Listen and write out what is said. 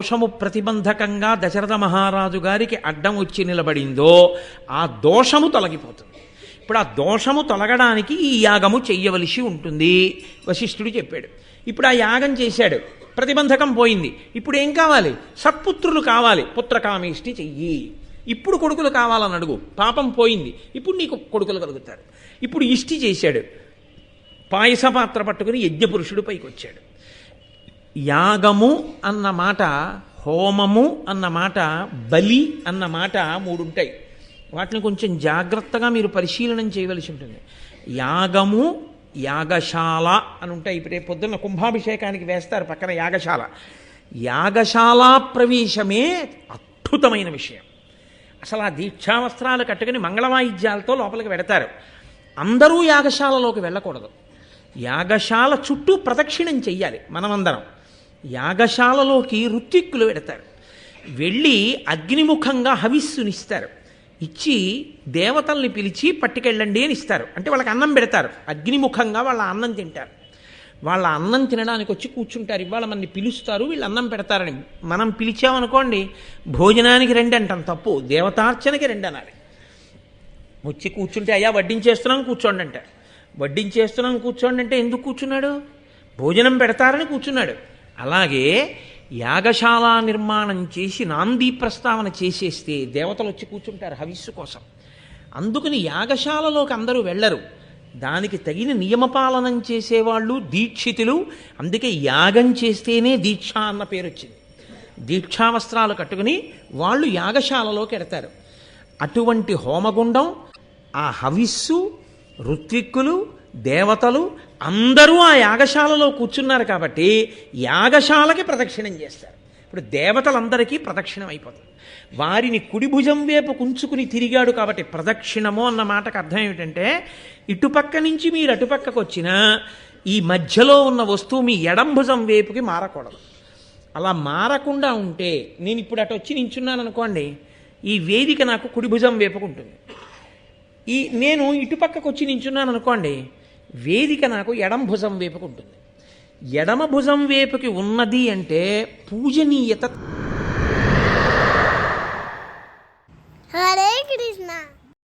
దోషము ప్రతిబంధకంగా దశరథ మహారాజు గారికి అడ్డం వచ్చి నిలబడిందో ఆ దోషము తొలగిపోతుంది. ఇప్పుడు ఆ దోషము తొలగడానికి ఈ యాగము చెయ్యవలసి ఉంటుంది. వశిష్ఠుడు చెప్పాడు. ఇప్పుడు ఆ యాగం చేశాడు. ప్రతిబంధకం పోయింది. ఇప్పుడు ఏం కావాలి? సత్పుత్రులు కావాలి. పుత్రకామేష్టి చెయ్యి. ఇప్పుడు కొడుకులు కావాలని అడుగు. పాపం పోయింది. ఇప్పుడు నీకు కొడుకులు కలుగుతారు. ఇప్పుడు ఇష్టి చేశాడు. పాయస పాత్ర పట్టుకుని యజ్ఞపురుషుడు పైకి వచ్చాడు యాగము అన్న మాట హోమము అన్న మాట బలి అన్న మాట మూడుంటాయి. వాటిని కొంచెం జాగ్రత్తగా మీరు పరిశీలనం చేయవలసి ఉంటుంది. యాగము యాగశాల అని ఉంటాయి ఇప్పుడు రేపు పొద్దున్న కుంభాభిషేకానికి వేస్తారు పక్కన యాగశాల. యాగశాల ప్రవేశమే అద్భుతమైన విషయం. అసలు ఆ దీక్షావస్త్రాలు కట్టుకుని మంగళవాయిద్యాలతో లోపలికి పెడతారు. అందరూ యాగశాలలోకి వెళ్ళకూడదు. యాగశాల చుట్టూ ప్రదక్షిణం చెయ్యాలి మనమందరం. యాగశాలలోకి ఋత్విక్కులు పెడతారు. వెళ్ళి అగ్నిముఖంగా హవిస్సునిస్తారు ఇచ్చి దేవతల్ని పిలిచి పట్టుకెళ్ళండి అని ఇస్తారు. అంటే వాళ్ళకి అన్నం పెడతారు. అగ్నిముఖంగా వాళ్ళ అన్నం తింటారు. వాళ్ళ అన్నం తినడానికి వచ్చి కూర్చుంటారు. ఇవాళ మనని పిలుస్తారు వీళ్ళు అన్నం పెడతారని. మనం పిలిచామనుకోండి భోజనానికి రెండు అంటాం తప్పు. దేవతార్చనకి రెండు అనాలి వచ్చి కూర్చుంటే అయ్యా వడ్డించేస్తున్నాం కూర్చోండి అంటారు. వడ్డించేస్తున్నాం కూర్చోండి అంటే ఎందుకు కూర్చున్నాడు? భోజనం పెడతారని కూర్చున్నాడు. అలాగే యాగశాల నిర్మాణం చేసి నాందీ ప్రస్తావన చేసేస్తే దేవతలు వచ్చి కూర్చుంటారు హవిస్సు కోసం. అందుకని యాగశాలలోకి అందరూ వెళ్ళరు. దానికి తగిన నియమపాలనం చేసేవాళ్ళు దీక్షితులు. అందుకే యాగం చేస్తేనే దీక్ష అన్న పేరు వచ్చింది. దీక్షావస్త్రాలు కట్టుకుని వాళ్ళు యాగశాలలోకి ఎడతారు. అటువంటి హోమగుండం ఆ హవిస్సు ఋత్విక్కులు దేవతలు అందరూ ఆ యాగశాలలో కూర్చున్నారు కాబట్టి యాగశాలకి ప్రదక్షిణం చేస్తారు. ఇప్పుడు దేవతలందరికీ ప్రదక్షిణం అయిపోతుంది. వారిని కుడి భుజం వైపు కుంచుకుని తిరిగాడు కాబట్టి ప్రదక్షిణము అన్న మాటకు అర్థం ఏమిటంటే ఇటుపక్క నుంచి మీరు అటుపక్కకు వచ్చినా ఈ మధ్యలో ఉన్న వస్తువు మీ ఎడం భుజం వైపుకి మారకూడదు. అలా మారకుండా ఉంటే నేను ఇప్పుడు అటు వచ్చి నించున్నాను అనుకోండి ఈ వేదిక నాకు కుడి భుజం వేపుకుంటుంది ఈ నేను ఇటుపక్కకు వచ్చి నించున్నాను అనుకోండి వేదిక నాకు ఎడం భుజం వేపుకుంటుంది ఎడమ భుజం వేపుకి ఉన్నది అంటే పూజనీయత. హరే కృష్ణ.